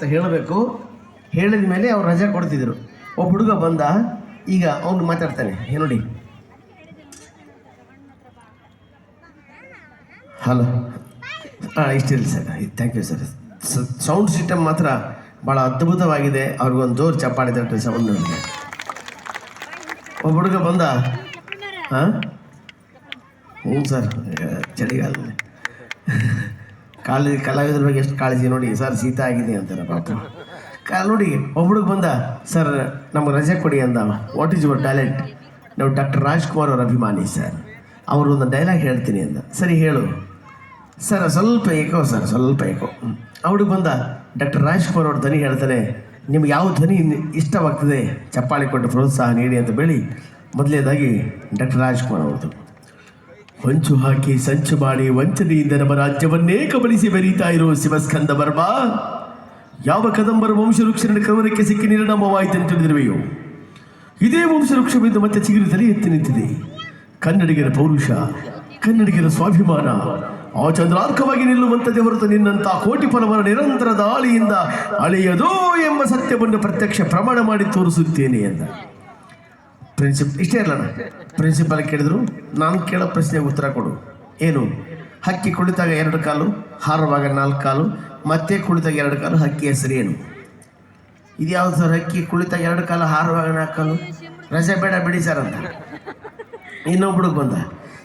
ಅಂತ ಹೇಳಬೇಕು. ಹೇಳಿದ ಮೇಲೆ ಅವ್ರು ರಜೆ ಕೊಡ್ತಿದ್ರು. ಒಬ್ಬ ಹುಡುಗ ಬಂದ. ಈಗ ಅವನು ಮಾತಾಡ್ತಾನೆ. ನೋಡಿ. ಹಲೋ. ಹಾಂ ಇಷ್ಟಿಲ್ಲ sir. Thank you sir sound system ಮಾತ್ರ ಭಾಳ ಅದ್ಭುತವಾಗಿದೆ. ಅವ್ರಿಗೊಂದು ಜೋರು ಚಪ್ಪಾಳೆ ತಟ್ಟೆ ಸೌಂಡ್ ಒಬ್ಬ ಹುಡುಗ ಬಂದ. ಹಾಂ ಹ್ಞೂ ಸರ್. ಚಳಿಗಾಲದಲ್ಲಿ. ಕಾಲೇಜ್ ಕಲಾವಿದ್ರ ಬಗ್ಗೆ ಎಷ್ಟು ಕಾಳಜಿ ನೋಡಿ, ಸರ್ ಶೀತ ಆಗಿದೆ ಅಂತಾರೆ ಪಾಪ. ಕಾ ನೋಡಿ ಒಬ್ಬ ಹುಡುಗ ಬಂದ, ಸರ್, ನಮ್ಗೆ ರಜೆ ಕೊಡಿ ಅಂದ. ವಾಟ್ ಈಸ್ ಯುವರ್ ಟ್ಯಾಲೆಂಟ್ ನಾವು ಡಾಕ್ಟರ್ ರಾಜ್ಕುಮಾರ್ ಅವರ ಅಭಿಮಾನಿ, ಸರ್. ಅವರು ಒಂದು ಡೈಲಾಗ್ ಹೇಳ್ತೀನಿ ಅಂದ. ಸರಿ ಹೇಳು. ಸರ್, ಸ್ವಲ್ಪ ಏಕೋ ಸರ್, ಸ್ವಲ್ಪ ಏಕೋ ಅವ್ರಿಗೆ ಬಂದ, ಡಾಕ್ಟರ್ ರಾಜ್ಕುಮಾರ್ ಅವ್ರ ಧ್ವನಿ ಹೇಳ್ತಾನೆ. ನಿಮ್ಗೆ ಯಾವ ಧ್ವನಿ ಇಷ್ಟವಾಗ್ತದೆ? ಚಪ್ಪಾಳೆ ಕೊಟ್ಟು ಪ್ರೋತ್ಸಾಹ ನೀಡಿ ಅಂತ ಹೇಳಿ ಮೊದಲನೇದಾಗಿ ಡಾಕ್ಟರ್ ರಾಜ್ಕುಮಾರ್ ಅವ್ರದ್ದು. ಹೊಂಚು ಹಾಕಿ ಸಂಚು ಮಾಡಿ ವಂಚನೆಯಿಂದ ನಮ್ಮ ರಾಜ್ಯವನ್ನೇ ಕಬಳಿಸಿ ಬೆರೀತಾ ಇರೋ ಶಿವಸ್ಕಂದ ವರ್ಮ, ಯಾವ ಕದಂಬರ ವಂಶವೃಕ್ಷನ ಕವನಕ್ಕೆ ಸಿಕ್ಕಿ ನಿರ್ಣಾಮವಾಯಿತೆಂದು ತಿಳಿದಿರುವೆಯೋ? ಇದೇ ವಂಶವೃಕ್ಷವೆಂದು ಮತ್ತೆ ಚಿಗುರಿದಲ್ಲಿ ಎತ್ತಿ ನಿಂತಿದೆ. ಕನ್ನಡಿಗರ ಪೌರುಷ, ಕನ್ನಡಿಗರ ಸ್ವಾಭಿಮಾನ, ಆ ಚಂದ್ರಾರ್ಕವಾಗಿ ನಿಲ್ಲುವಂಥದ್ದೇ ಹೊರತು ನಿನ್ನಂಥ ಕೋಟಿ ಫಲವರ ನಿರಂತರ ದಾಳಿಯಿಂದ ಅಳೆಯದೋ ಎಂಬ ಸತ್ಯವನ್ನು ಪ್ರತ್ಯಕ್ಷ ಪ್ರಮಾಣ ಮಾಡಿ ತೋರಿಸುತ್ತೇನೆ ಎಂದ. ಪ್ರಿನ್ಸಿಪ್ ಇಷ್ಟೇ ಇರಲ್ಲ ಪ್ರಿನ್ಸಿಪಲ್ ಕೇಳಿದ್ರು, ನಾನು ಕೇಳೋ ಪ್ರಶ್ನೆಗೆ ಉತ್ತರ ಕೊಡು. ಏನು? ಹಕ್ಕಿ ಕುಳಿತಾಗ ಎರಡು ಕಾಲು, ಹಾರುವಾಗ ನಾಲ್ಕು ಕಾಲು, ಮತ್ತೆ ಕುಳಿತಾಗ ಎರಡು ಕಾಲು ಹಕ್ಕಿ ಹೆಸರು ಏನು? ಇದು ಯಾವ್ದು ಸರ್ ಹಕ್ಕಿ? ಕುಳಿತಾಗ ಎರಡು ಕಾಲು, ಹಾರುವಾಗ ನಾಲ್ಕು ಕಾಲು? ರಜೆ ಬೇಡ ಬಿಡಿ ಸರ್ ಅಂತ. ಇನ್ನೊಬ್ಬಳಿಗೆ ಬಂದ,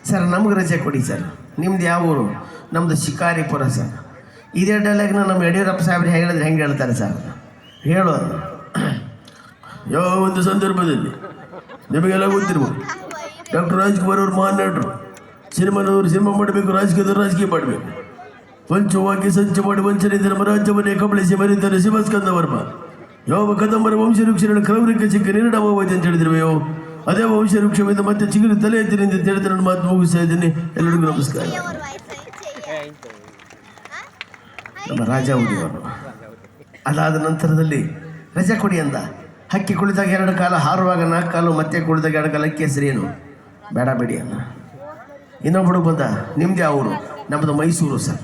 ಸರ್, ನಮ್ಗೆ ರಜೆ ಕೊಡಿ ಸರ್. ನಿಮ್ದು ಯಾವ ಊರು? ನಮ್ಮದು ಶಿಕಾರಿಪುರ ಸರ್. ಇದೇ ಡೈಲಾಗ್ನ ನಮ್ಮ ಯಡಿಯೂರಪ್ಪ ಸಾಹೇಬ್ರು ಹೇಳಿದ್ರೆ ಹೆಂಗೆ ಹೇಳ್ತಾರೆ ಸರ್? ಹೇಳು ಯೋ ಯಾವ ಒಂದು ಸಂದರ್ಭದಲ್ಲಿ ನಿಮಗೆಲ್ಲ ಗೊತ್ತಿರ್ಬೋದು. ಡಾಕ್ಟರ್ ರಾಜ್ಕುಮಾರ್ ಅವರು ಮಹಾನ್ ನಟರು ಸಿನಿಮಾದವರು ಸಿನಿಮಾ ಮಾಡಬೇಕು, ರಾಜಕೀಯದವರು ರಾಜಕೀಯ ಮಾಡಬೇಕು. ವಂಚವಾಗಿ ಸಂಚು ಮಾಡಿ ವಂಚನೆ ನಮ್ಮ ರಾಜ್ಯವನ್ನೇ ಕಬಳಿಸಿ ಮರಿತಾರೆ ಶಿವಸ್ಕಂದ ವರ್ಮ. ಯಾವ ಕದಂಬರ ವಂಶವೃಕ್ಷಗಳ ಕ್ರೌರ್ಯಕ್ಕೆ ಸಿಕ್ಕ ನಿರ್ಣಾಮವಾಯಿತು ಅಂತ ಹೇಳಿದ್ರವೆಯೋ, ಅದೇ ವಂಶವೃಕ್ಷವಿಂದ ಮತ್ತೆ ಚಿಗುರು ತಲೆ ಎತ್ತಿನಿಂದ ಅಂತ ನನ್ನ ಮಾತು ಮುಗಿಸ್ತಾ ಇದ್ದೀನಿ. ಎಲ್ಲರಿಗೂ ನಮಸ್ಕಾರ. ನಮ್ಮ ರಾಜ ಉಡಿಯವರು ಅದಾದ ನಂತರದಲ್ಲಿ ರಜೆ ಕೊಡಿ ಅಂದ. ಹಕ್ಕಿ ಕುಳಿತಾಗ ಎರಡು ಕಾಲ, ಹಾರುವಾಗ ನಾಲ್ಕು ಕಾಲು, ಮತ್ತೆ ಕುಳಿತಾಗ ಎರಡು ಕಾಲ ಹಕ್ಕಿ ಹೆಸರು ಏನು ಬೇಡ ಬೇಡಿ ಇನ್ನೊಬ್ಬ ಇನ್ನೊಬ್ಬಳು ಬಂದ, ನಿಮ್ದು ಯಾವ ಊರು? ನಮ್ಮದು ಮೈಸೂರು ಸರ್.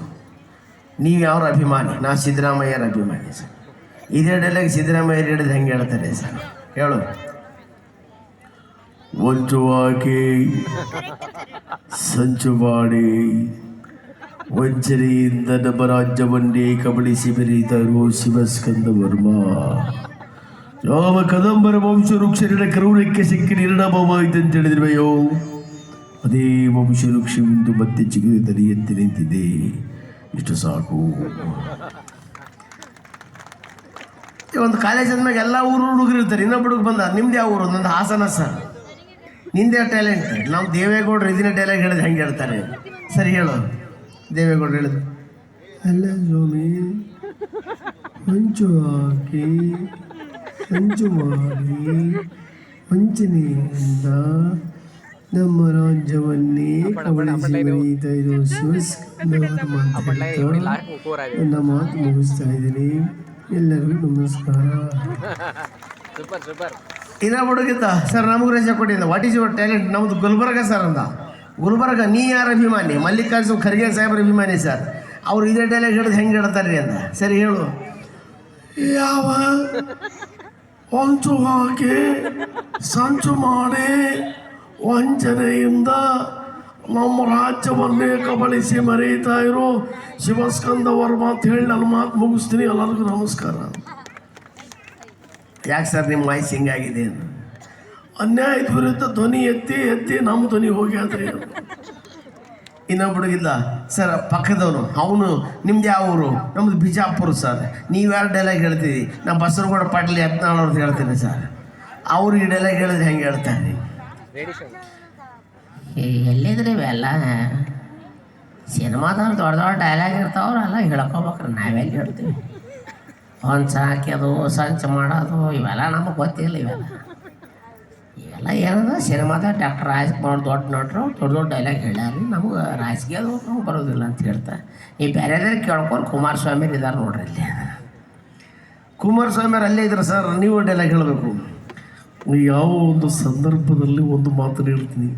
ನೀವು ಯಾವ್ರ ಅಭಿಮಾನಿ? ನಾ ಸಿದ್ದರಾಮಯ್ಯರ ಅಭಿಮಾನಿ ಸರ್. ಇದೇ ಡೈಲಾಗ್ ಸಿದ್ದರಾಮಯ್ಯ ಹೇಳಿದ್ರೆ ಹೆಂಗೆ ಹೇಳ್ತಾರೆ ಸರ್? ಹೇಳು. ವಂಚುವಾಕಿ ಸಂಚು ಮಾಡಿ, ವಂಚನೆಯಿಂದ ನಮ್ಮ ರಾಜ್ಯವನ್ನೇ ಕಬಳಿಸಿ ಬರೀತಾರೋ ಶಿವಸ್ಕಂದ ವರ್ಮ. ಯಾವ ಕದಂಬರ ವಂಶವೃಕ್ಷರಿನ ಕ್ರೌರ್ಯಕ್ಕೆ ಸಿಕ್ಕಿ ನಿರ್ಣಾಮವಾಯಿತು ಅಂತ ಹೇಳಿದ್ರವೆಯೋ? ಅದೇ ವಂಶವೃಕ್ಷವಿಂದು ಮತ್ತೆ ಚಿಗುರಿ ತಲೆಯಂತೆ ನಿಂತಿದೆ. ಇಷ್ಟು ಸಾಕು. ಒಂದು ಕಾಲೇಜ್ ಅಂದಮೇಲೆ ಎಲ್ಲ ಊರು ಹುಡುಗರು ಇರ್ತಾರೆ. ಇನ್ನೊಬ್ಬ ಹುಡುಗ ಬಂದ, ನಿಮ್ದು ಯಾವ ಊರು? ನಂದು ಹಾಸನ ಸರ್. ನಿಂದೇ ಟ್ಯಾಲೆಂಟ್ ನಾವು ದೇವೇಗೌಡರು ಇದನ್ನ ಟ್ಯಾಲೆಂಟ್ ಹೇಳಿದ್ರೆ ಹೆಂಗೆ ಹೇಳ್ತಾರೆ? ಸರಿ ಹೇಳು. ದೇವೇಗೌಡರು ಹೇಳಿದ್ರು. ಅಲ್ಲ ಸ್ವಾಮಿ ಹಂಚು ಹಾಕಿ ಸಂಚು ಮಾಡಿ ವಂಚನೆಯಿಂದ ನಮ್ಮ ರಾಜ್ಯವನ್ನೇ ಕಬಳಿಸಿ ಬೆಳೀತಾ ಇರೋ ಶಿವಸ್ಕಂದವರ ಮಾತಾಡ್ತಾ ನನ್ನ ಮಾತು ಮುಗಿಸ್ತಾ ಇದ್ದೀನಿ. ಎಲ್ಲರಿಗೂ ನಮಸ್ಕಾರ. Super super. ಇನ್ನ ಹುಡುಗಿದ್ದ ಸರ್ ನಮಗೆ ರಜೆ ಕೊಟ್ಟಿದ್ದ. ವಾಟ್ ಈಸ್ ಯುವರ್ ಟ್ಯಾಲೆಂಟ್ ನಮ್ಮದು ಗುಲ್ಬರ್ಗ ಸರ್ ಅಂದ. ಗುಲ್ಬರ್ಗ ನೀ ಯಾರ ಅಭಿಮಾನಿ? ಮಲ್ಲಿಕಾರ್ಜುನ್ ಖರ್ಗೆ ಸಾಹೇಬ್ರ ಅಭಿಮಾನಿ ಸರ್. ಅವ್ರು ಇದೇ ಟ್ಯಾಲೆಂಟ್ ಹಿಡಿದು ಹೆಂಗೆ ಹೇಳ್ತಾರೆ ಅಂತ. ಸರಿ ಹೇಳು. ಯಾವ ಹೊಂಚು ಹಾಕಿ ಸಂಚು ಮಾಡಿ ವಂಚನೆಯಿಂದ ನಮ್ಮ ರಾಜ್ಯವನ್ನೇ ಕಬಳಿಸಿ ಮರೆಯುತ್ತಾ ಇರೋ. ಶಿವಸ್ಕಂದ ವರ್ಮ ಅಂತ ಹೇಳಿ ನನ್ನ ಮಾತು ಮುಗಿಸ್ತೀನಿ. ಎಲ್ಲರಿಗೂ ನಮಸ್ಕಾರ. ಯಾಕೆ ಸರ್ ನಿಮ್ಮ ವಾಯ್ಸ್ ಹಿಂಗಾಗಿದೆ ಅನ್ಯಾಯದ ವಿರುದ್ಧ ಧ್ವನಿ ಎತ್ತಿ ಎತ್ತಿ ನಮ್ಮ ಧ್ವನಿ ಹೋಗಿ ಆದ್ರೆ ಇನ್ನೊಬ್ಬ ಹುಡುಗಿದ್ದ ಸರ್, ಪಕ್ಕದವನು, ಅವನು ನಿಮ್ದು ಯಾವ ಊರು? ನಮ್ಮದು ಬಿಜಾಪುರ, ಸರ್. ನೀವು ಯಾರು ಡೈಲಾಗ್ ಹೇಳ್ತೀರಿ? ನಾ ಬಸವನಗೌಡ ಪಾಟೀಲ್ ಯತ್ನಾಳ್ ಅಂತ ಹೇಳ್ತೀನಿ, ಸರ್. ಅವ್ರು ಈ ಡೈಲಾಗ್ ಹೇಳಿದ್ರೆ ಹೆಂಗೆ ಹೇಳ್ತಾರೆ? ಎಲ್ಲಿದ್ರೆ ಇವೆಲ್ಲ ಸಿನಿಮಾದವ್ರು ದೊಡ್ಡ ದೊಡ್ಡ ಡೈಲಾಗ್ ಇರ್ತಾವ್ರಲ್ಲ, ಹೇಳ್ಕೊಬೇಕ್ರಿ, ನಾವೆಲ್ಲಿ ಹೇಳ್ತೀವಿ? ಹೊಂಚ ಹಾಕ್ಯೋದು ಸಂಚು ಮಾಡೋದು ಇವೆಲ್ಲ ನಮಗೆ ಗೊತ್ತಿಲ್ಲ ಇವೆಲ್ಲ. ಇವೆಲ್ಲ ಏನದ? ಸಿನಿಮಾದ ಡಾಕ್ಟರ್ ರಾಜ್ಕುಮಾರ್ ದೊಡ್ಡ ನಟರು ದೊಡ್ಡ ದೊಡ್ಡ ಡೈಲಾಗ್ ಹೇಳ್ಯಾರ. ನಮಗೆ ರಾಜಕೀಯ ಅದು ಬರೋದಿಲ್ಲ ಅಂತ ಹೇಳ್ತಾ. ಈ ಬೇರೆದ್ರೆ ಕೇಳ್ಕೊಂಡು ಕುಮಾರಸ್ವಾಮಿ ಇದ್ದಾರೆ ನೋಡ್ರಿ ಇಲ್ಲಿ. ಕುಮಾರಸ್ವಾಮಿಯವ್ರು ಅಲ್ಲೇ ಇದ್ರು ಸರ್? ನೀವು ಡೈಲಾಗ್ ಹೇಳಬೇಕು. ಯಾವ ಒಂದು ಸಂದರ್ಭದಲ್ಲಿ ಒಂದು ಮಾತು ಹೇಳ್ತೀನಿ.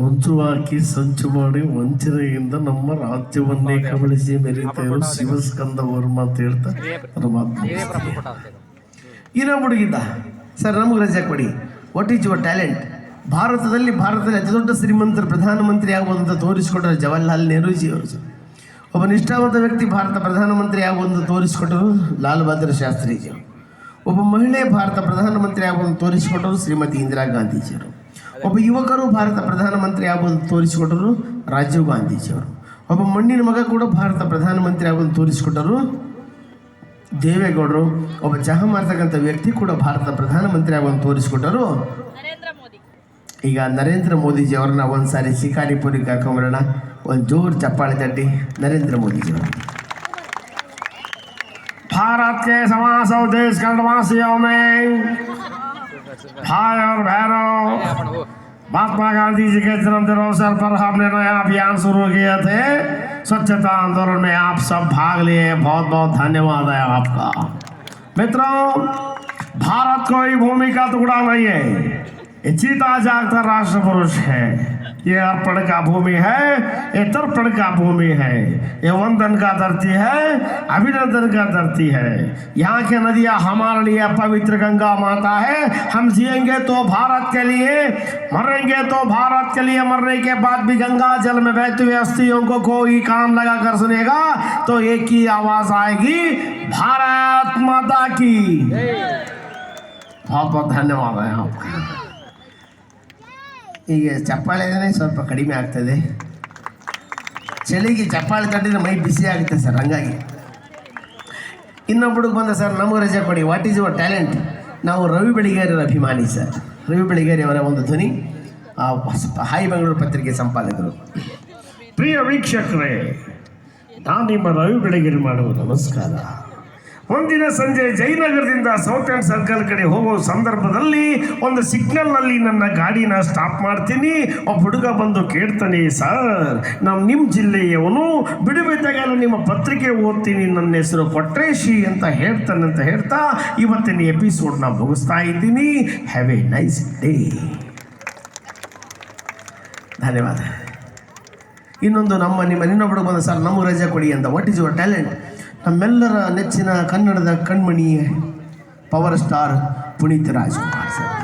ಹೊಂಚು ಹಾಕಿ ಸಂಚು ಮಾಡಿ ವಂಚನೆಯಿಂದ ನಮ್ಮ ರಾಜ್ಯವನ್ನೇ ಕಬಳಿಸಿ ಮೆರೀತಾ ಇರೋ ಶಿವಸ್ಕಂದ ವರ್ಮ ಅಂತ ಹೇಳ್ತಾ ಇನ್ನೊಬ್ಬ ಹುಡುಗಿದ್ದ? ಸರ್ ನಮ್ಗೆ ರಜೆ ಕೊಡಿ. ವಾಟ್ ಈಸ್ ಯುವರ್ ಟ್ಯಾಲೆಂಟ್ ಭಾರತದಲ್ಲಿ ಭಾರತದಲ್ಲಿ ಅತಿ ದೊಡ್ಡ ಶ್ರೀಮಂತರ ಪ್ರಧಾನಮಂತ್ರಿ ಆಗ್ಬೋದು ಅಂತ ತೋರಿಸಿಕೊಟ್ಟರು ಜವಾಹರ್ಲಾಲ್ ನೆಹರೂಜಿಯವರು. ಒಬ್ಬ ನಿಷ್ಠಾವಂತ ವ್ಯಕ್ತಿ ಭಾರತ ಪ್ರಧಾನಮಂತ್ರಿ ಆಗ್ಬೋದು ಅಂತ ತೋರಿಸಿಕೊಟ್ಟರು ಲಾಲ್ ಬಹದ್ದೂರ್ ಶಾಸ್ತ್ರೀಜಿ ಅವರು. ಒಬ್ಬ ಮಹಿಳೆ ಭಾರತ ಪ್ರಧಾನಮಂತ್ರಿ ಆಗ್ಬೋದು ಅಂತ ತೋರಿಸಿಕೊಟ್ಟರು ಶ್ರೀಮತಿ ಇಂದಿರಾ ಗಾಂಧೀಜಿಯವರು ಒಬ್ಬ ಯುವಕರು ಭಾರತ ಪ್ರಧಾನಮಂತ್ರಿ ಆಗ್ಬೋದು ಅಂತ ತೋರಿಸಿಕೊಟ್ಟರು ರಾಜೀವ್ ಗಾಂಧೀಜಿಯವರು ಒಬ್ಬ ಮಣ್ಣಿನ ಮಗ ಕೂಡ ಭಾರತ ಪ್ರಧಾನಮಂತ್ರಿ ಆಗ್ಬೋದು ಅಂತ ತೋರಿಸಿಕೊಟ್ಟರು ದೇವೇಗೌಡರು ಒಬ್ಬ ಚಹಾ ಮಾರ್ತಕ್ಕಂಥ ವ್ಯಕ್ತಿ ಕೂಡ ಭಾರತ ಪ್ರಧಾನಮಂತ್ರಿ ಆಗುವಂತ ತೋರಿಸಿಕೊಟ್ಟರು ನರೇಂದ್ರ ಮೋದಿ ಈಗ ನರೇಂದ್ರ ಮೋದಿಜಿ ಅವ್ರನ್ನ ಒಂದು ಸಾರಿ ಶಿಕಾರಿಪುರಿ ಕರ್ಕೊಂಬರೋಣ ಒಂದು ಜೋರು ಚಪ್ಪಾಳೆ ತಟ್ಟಿ ನರೇಂದ್ರ ಮೋದಿಜಿ ಅವರು भारत के समासव देश खंडवासियों में भाई और बहनों ಏ ಪ್ರಭು महात्मा गांधी जी के जन्मदिन अवसर पर हमने नया अभियान शुरू किए थे स्वच्छता आंदोलन में आप सब भाग लिए बहुत बहुत धन्यवाद है आपका मित्रों भारत कोई भूमि का टुकड़ा नहीं है ये चीता जागता राष्ट्र पुरुष है ये अर्पण का भूमि है ये तर्पण का भूमि है ये वंदन का धरती है अभिनंदन का धरती है। यहाँ की नदियाँ हमारे लिए पवित्र गंगा माता है। हम जिएँगे तो भारत के लिए मरेंगे तो भारत के लिए मरने के बाद भी गंगा जल में बहती हुई अस्थियों को कोई काम लगा कर सुनेगा तो एक ही आवाज़ आएगी भारत माता की। बहुत बहुत धन्यवाद है आपका। ಈಗ ಚಪ್ಪಾಳೆನೇ ಸ್ವಲ್ಪ ಕಡಿಮೆ ಆಗ್ತದೆ. ಚಳಿಗೆ ಚಪ್ಪಾಳೆ ತಟ್ಟಿದ್ರೆ ಮೈ ಬಿಸಿ ಆಗುತ್ತೆ ಸರ್ ಹಂಗಾಗಿ. ಇನ್ನೊಬ್ಬ ಬಂದ ಸರ್ ನಮಗೆ ರಜೆ ಕೊಡಿ. ವಾಟ್ ಈಸ್ ಯುವರ್ ಟ್ಯಾಲೆಂಟ್ ನಾವು ರವಿ ಬೆಳಿಗೇರಿಯರ ಅಭಿಮಾನಿ ಸರ್. ರವಿ ಬೆಳಿಗೇರಿ ಅವರ ಒಂದು ಧ್ವನಿ. ಆ, ಹಾಯ್ ಬೆಂಗಳೂರು ಪತ್ರಿಕೆ ಸಂಪಾದಕರು. ಪ್ರಿಯ ವೀಕ್ಷಕರೇ ನಾನು ನಿಮ್ಮ ರವಿ ಬೆಳಗೆರೆ ಮಾಡುವ ನಮಸ್ಕಾರ. ಒಂದಿನ ಸಂಜೆ ಜಯನಗರದಿಂದ ಸೌತ್ ಆ್ಯಂಡ್ ಸರ್ಕಲ್ ಕಡೆ ಹೋಗೋ ಸಂದರ್ಭದಲ್ಲಿ ಒಂದು ಸಿಗ್ನಲ್ನಲ್ಲಿ ನನ್ನ ಗಾಡಿನ ಸ್ಟಾಪ್ ಮಾಡ್ತೀನಿ. ಒಬ್ಬ ಹುಡುಗ ಬಂದು ಕೇಳ್ತಾನೆ, ಸರ್ ನಾವು ನಿಮ್ಮ ಜಿಲ್ಲೆಯವನು ಬಿಡುಬಿದ್ದಾಗೆಲ್ಲ ನಿಮ್ಮ ಪತ್ರಿಕೆ ಓದ್ತೀನಿ, ನನ್ನ ಹೆಸರು ಕೊಟ್ರೇಶಿ ಅಂತ ಹೇಳ್ತಾನೆ ಅಂತ ಹೇಳ್ತಾ ಇವತ್ತಿನ ಎಪಿಸೋಡ್ನ ಮುಗಿಸ್ತಾ ಇದ್ದೀನಿ. ಹ್ಯಾವ್ ಎ ನೈಸ್ ಡೇ ಧನ್ಯವಾದ. ಇನ್ನೊಂದು ನಮ್ಮ ನಿಮ್ಮ ಇನ್ನೊಬ್ಬರು ಬಂದ, ಸರ್ ನಮ್ಮ ರಜೆ ಕೊಡಿ ಅಂತ. ವಾಟ್ ಈಸ್ ಯುವರ್ ಟ್ಯಾಲೆಂಟ್ ನಮ್ಮೆಲ್ಲರ ನೆಚ್ಚಿನ ಕನ್ನಡದ ಕಣ್ಮಣಿ power star Puneeth Rajkumar sir.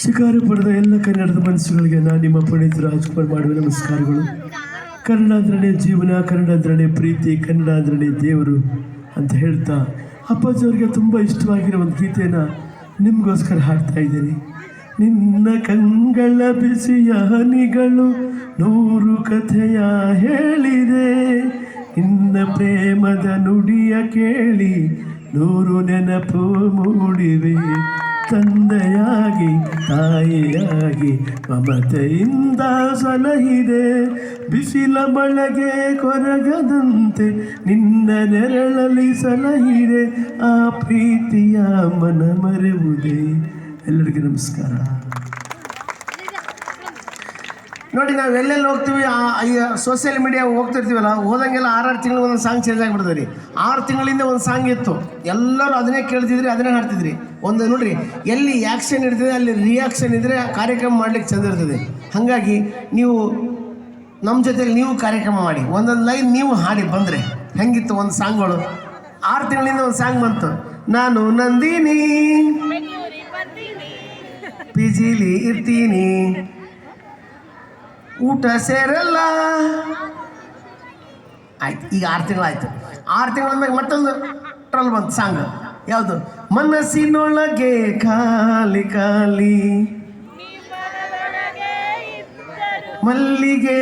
ಶಿಕಾರಿಪುರದ ಎಲ್ಲ ಕನ್ನಡದ ಮನಸ್ಸುಗಳಿಗೆ ನಾನು ನಿಮ್ಮ ಪುನೀತ್ ರಾಜ್ಕುಮಾರ್ ಮಾಡುವ ನಮಸ್ಕಾರಗಳು. ಕನ್ನಡ ಜೀವನ ಕನ್ನಡ ಪ್ರೀತಿ ಕನ್ನಡ ದೇವರು ಅಂತ ಹೇಳ್ತಾ ಅಪ್ಪಾಜಿಯವರಿಗೆ ತುಂಬ ಇಷ್ಟವಾಗಿರೋ ಒಂದು ಗೀತೆಯನ್ನು ನಿಮಗೋಸ್ಕರ ಹಾಡ್ತಾ ಇದ್ದೀನಿ. ನಿನ್ನ ಕಂಗಳ ಬಿಸಿಯ ಹನಿಗಳು ನೂರು ಕಥೆಯ ಹೇಳಿದೆ. ನಿನ್ನ ಪ್ರೇಮದ ನುಡಿಯ ಕೇಳಿ ನೂರು ನೆನಪು ಮೂಡಿವೆ. ತಂದೆಯಾಗಿ, ತಾಯಿಯಾಗಿ ಮಮತೆಯಿಂದ ಸಲಹಿದೆ. ಬಿಸಿಲ ಮಳೆಗೆ ಕೊರಗದಂತೆ ನಿನ್ನ ನೆರಳಲಿ ಸಲಹಿದೆ. ಆ ಪ್ರೀತಿಯ ಮನ ಮರೆವುದೇ? ಎಲ್ಲರಿಗೂ ನಮಸ್ಕಾರ. ನೋಡಿ, ನಾವು ಎಲ್ಲೆಲ್ಲಿ ಹೋಗ್ತೀವಿ ಸೋಷಿಯಲ್ ಮೀಡಿಯಾ ಹೋಗ್ತಿರ್ತೀವಲ್ಲ ಹೋದಂಗೆಲ್ಲ ಆರಾರು ತಿಂಗಳು ಒಂದೊಂದು ಸಾಂಗ್ ಚೇಂಜ್ ಆಗಿಬಿಡ್ತದೆ ರೀ. ಆರು ತಿಂಗಳಿಂದ ಒಂದು ಸಾಂಗ್ ಇತ್ತು. ಎಲ್ಲರೂ ಅದನ್ನೇ ಕೇಳ್ತಿದ್ರಿ, ಅದನ್ನೇ ಹಾಡ್ತಿದ್ರಿ. ಒಂದು ನೋಡಿರಿ, ಎಲ್ಲಿ ಆ್ಯಕ್ಷನ್ ಇರ್ತದೆ, ಅಲ್ಲಿ ರಿಯಾಕ್ಷನ್ ಇದ್ದರೆ ಕಾರ್ಯಕ್ರಮ ಮಾಡ್ಲಿಕ್ಕೆ ಚಂದ ಇರ್ತದೆ. ಹಾಗಾಗಿ ನೀವು ನಮ್ಮ ಜೊತೆಗೆ ನೀವು ಕಾರ್ಯಕ್ರಮ ಮಾಡಿ. ಒಂದೊಂದು ಲೈನ್ ನೀವು ಹಾಡಿ ಬಂದರೆ ಹೆಂಗಿತ್ತು ಒಂದು ಸಾಂಗ್ಗಳು ಆರು ತಿಂಗಳಿಂದ ಒಂದು ಸಾಂಗ್ ಬಂತು. ನಾನು ನಂದಿನಿ. ಪಿ ಜಿಲಿ ಇರ್ತೀನಿ. ಊಟ ಸೇರಲ್ಲ. ಆಯ್ತು, ಈಗ ಆರು ತಿಂಗಳಾಯ್ತು. ಆರು ತಿಂಗಳ ಮತ್ತೊಂದು ಟ್ರಲ್ ಬಂತು ಸಾಂಗ್. ಯಾವುದು? ಮನಸ್ಸಿನೊಳಗೆ ಖಾಲಿ ಖಾಲಿ. ಮಲ್ಲಿಗೆ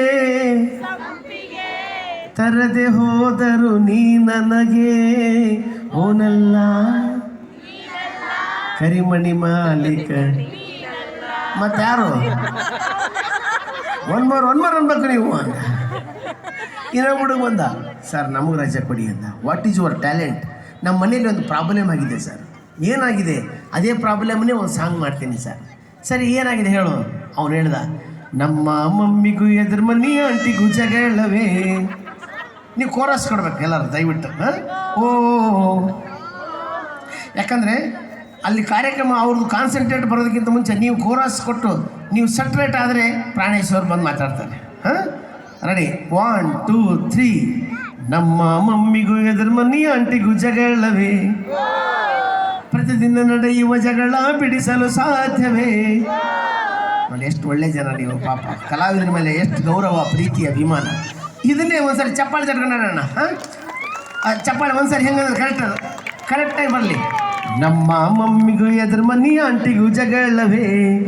ತರದೆ ಹೋದರು ನೀ ನನಗೆ. ಓನಲ್ಲ. ಕರಿಮಣಿ ಮಾಲೀಕ. ಮತ್ತಾರು ಒನ್ ಮೋರ್ ಒನ್ ಮೋರ್ ಅನ್ಬೇಕು ನೀವು. ಇನ್ನೊಬ್ಬ ಹುಡುಗ ಬಂದ, ಸರ್, ನಮಗೆ ರಜೆ ಕೊಡಿ ಅಂತ. ವಾಟ್ ಈಸ್ ಯುವರ್ ಟ್ಯಾಲೆಂಟ್ ನಮ್ಮ ಮನೇಲಿ ಒಂದು ಪ್ರಾಬ್ಲಮ್ ಆಗಿದೆ ಸರ್ ಏನಾಗಿದೆ? ಅದೇ ಪ್ರಾಬ್ಲಮ್ನೇ ಒಂದು ಸಾಂಗ್ ಮಾಡ್ತೀನಿ ಸರ್ ಸರಿ, ಏನಾಗಿದೆ ಹೇಳು? ಅವನು ಹೇಳ್ದ, ನಮ್ಮ ಮಮ್ಮಿಗೂ ಎದುರು ಮನಿ ಆಂಟಿಗೂ ಜಗಳವೇ. ನೀವು ಕೋರಸ್ ಕೊಡ್ಬೇಕು ಎಲ್ಲರೂ, ದಯವಿಟ್ಟು ಓ. ಯಾಕಂದರೆ ಅಲ್ಲಿ ಕಾರ್ಯಕ್ರಮ ಅವ್ರದ್ದು ಕಾನ್ಸಂಟ್ರೇಟ್ ಬರೋದಕ್ಕಿಂತ ಮುಂಚೆ ನೀವು ಕೋರಸ್ ಕೊಟ್ಟು ನೀವು ಸಟ್ರೇಟ್ ಆದರೆ ಪ್ರಾಣೇಶ್ವರ್ ಬಂದು ಮಾತಾಡ್ತಾರೆ. ಹಾಂ? ರೆಡಿ ಒನ್ ಟೂ ತ್ರೀ ನಮ್ಮ ಮಮ್ಮಿಗೂ ಎದುರು ಮನಿ ಆಂಟಿಗೂ ಜಗಳವೇ? ಪ್ರತಿದಿನ ನಡೆಯುವ ಜಗಳ ಬಿಡಿಸಲು ಸಾಧ್ಯವೇ? ನೋಡಿ, ಎಷ್ಟು ಒಳ್ಳೆ ಜನ ನೀವು, ಪಾಪ. ಕಲಾವಿದರ ಮೇಲೆ ಎಷ್ಟು ಗೌರವ, ಪ್ರೀತಿ, ಅಭಿಮಾನ. ಇದನ್ನೇ ಒಂದ್ಸರಿ ಚಪ್ಪಾಳೆ ತಟ್ಕೊಂಡೋಣ ಹಾಂ? ಚಪ್ಪಾಳೆ ಒಂದ್ಸರಿ ಹೆಂಗಂದ್ರೆ ಕರೆಕ್ಟ್ ಕರೆಕ್ಟಾಗಿ ಬರಲಿ. ನಮ್ಮ ಮಮ್ಮಿಗೂ ಎದುರು ಮನಿ ಆಂಟಿಗೂ ಜಗಳವೇ.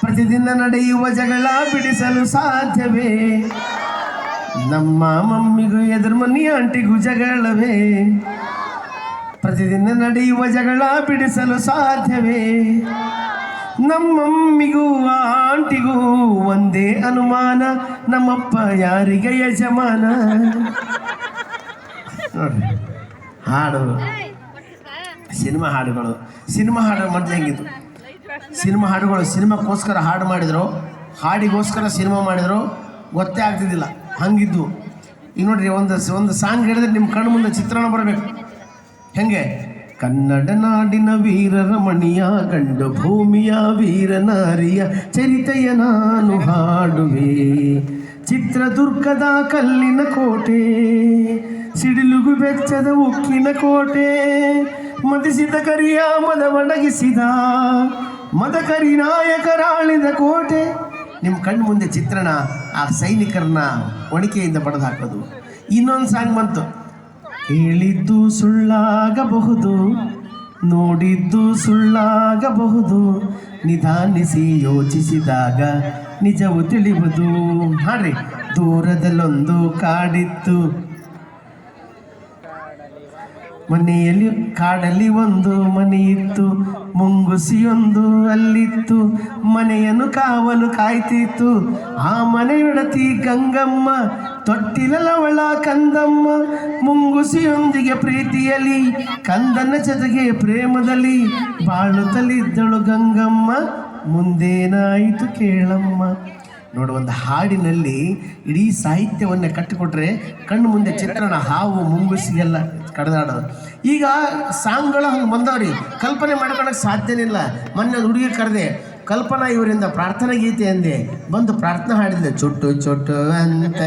ಪ್ರತಿದಿನ ನಡೆಯುವ ಜಗಳ ಬಿಡಿಸಲು ಸಾಧ್ಯವೇ. ನಮ್ಮ ಮಮ್ಮಿಗೂ ಎದುರು ಮನಿ ಆಂಟಿಗೂ ಜಗಳವೇ. ಪ್ರತಿದಿನ ನಡೆಯುವ ಜಗಳ ಬಿಡಿಸಲು ಸಾಧ್ಯವೇ. ನಮ್ಮಮ್ಮಿಗೂ ಆಂಟಿಗೂ ಒಂದೇ ಅನುಮಾನ, ನಮ್ಮಪ್ಪ ಯಾರಿಗೆ ಯಜಮಾನ? ಹಾಡು. ಸಿನಿಮಾ ಹಾಡುಗಳು. ಸಿನಿಮಾ ಹಾಡು ಮೊದಲು ಹೆಂಗಿತ್ತು? ಸಿನಿಮಾ ಹಾಡುಗಳು ಸಿನಿಮಾಕ್ಕೋಸ್ಕರ ಹಾಡು ಮಾಡಿದ್ರು. ಹಾಡಿಗೋಸ್ಕರ ಸಿನಿಮಾ ಮಾಡಿದ್ರು. ಗೊತ್ತೇ ಆಗ್ತಿದ್ದಿಲ್ಲ. ಹಂಗಿದ್ದು ಈಗ ನೋಡ್ರಿ, ಒಂದು ಒಂದು ಸಾಂಗ್ ಹೇಳಿದ್ರೆ ನಿಮ್ಮ ಕಣ್ಣು ಮುಂದೆ ಚಿತ್ರಣ ಬರಬೇಕು. ಹೆಂಗೆ? ಕನ್ನಡ ನಾಡಿನ ವೀರರಮಣಿಯ ಗಂಡು ಭೂಮಿಯ ವೀರನಾರಿಯ ಚರಿತೆಯ ನಾನು ಹಾಡುವೆ. ಚಿತ್ರದುರ್ಗದ ಕಲ್ಲಿನ ಕೋಟೆ, ಸಿಡಿಲುಗು ಬೆಚ್ಚದ ಉಕ್ಕಿನ ಕೋಟೆ ಮದಿಸಿದ ಕರಿಯ ಮದ ಒಣಗಿಸಿದ ಮದ ಕರಿ ನಾಯಕರಾಳಿದ ಕೋಟೆ. ನಿಮ್ಮ ಕಣ್ಣು ಮುಂದೆ ಚಿತ್ರಣ ಆ ಸೈನಿಕರನ್ನ ಒಣಿಕೆಯಿಂದ ಪಡೆದು ಹಾಕೋದು. ಇನ್ನೊಂದು ಸಾಂಗ್ ಬಂತು. ಹೇಳಿದ್ದು ಸುಳ್ಳಾಗಬಹುದು, ನೋಡಿದ್ದು ಸುಳ್ಳಾಗಬಹುದು, ನಿಧಾನಿಸಿ ಯೋಚಿಸಿದಾಗ ನಿಜವು ತಿಳಿಯುವುದು ಹಾಡ್ರಿ. ದೂರದಲ್ಲೊಂದು ಕಾಡಿತ್ತು. ಮನೆಯಲ್ಲಿ ಕಾಡಲ್ಲಿ ಒಂದು ಮನೆಯಿತ್ತು, ಮುಂಗುಸಿಯೊಂದು ಅಲ್ಲಿತ್ತು. ಮನೆಯನ್ನು ಕಾವಲು ಕಾಯ್ತಿತ್ತು. ಆ ಮನೆಯೊಡತಿ ಗಂಗಮ್ಮ ತೊಟ್ಟಿಲವಳ ಕಂದಮ್ಮ. ಮುಂಗುಸಿಯೊಂದಿಗೆ ಪ್ರೀತಿಯಲ್ಲಿ, ಕಂದನ ಜೊತೆಗೆ ಪ್ರೇಮದಲ್ಲಿ ಬಾಳುತ್ತಲಿದ್ದಳು ಗಂಗಮ್ಮ. ಮುಂದೇನಾಯಿತು ಕೇಳಮ್ಮ. ನೋಡು, ಒಂದು ಹಾಡಿನಲ್ಲಿ ಇಡೀ ಸಾಹಿತ್ಯವನ್ನೇ ಕಟ್ಟಿಕೊಟ್ರೆ ಕಣ್ಣು ಮುಂದೆ ಚಿತ್ರನ ಹಾವು ಮುಂಗುಸಿಗೆಲ್ಲ ಕಡ್ದಾಡೋದು. ಈಗ ಸಾಂಗ್ಗಳು ಹಂಗೆ ಬಂದವ್ರಿ. ಕಲ್ಪನೆ ಮಾಡ್ಕೊಳಕ್ಕೆ ಸಾಧ್ಯನೇ ಇಲ್ಲ. ಮೊನ್ನೆ ಹುಡುಗಿ ಕರೆದೆ, ಕಲ್ಪನಾ, ಇವರಿಂದ ಪ್ರಾರ್ಥನಾ ಗೀತೆ ಅಂದೆ. ಬಂದು ಪ್ರಾರ್ಥನೆ ಹಾಡಿದ್ದೆ ಚೊಟ್ಟು ಚೊಟ್ಟು ಅಂತ.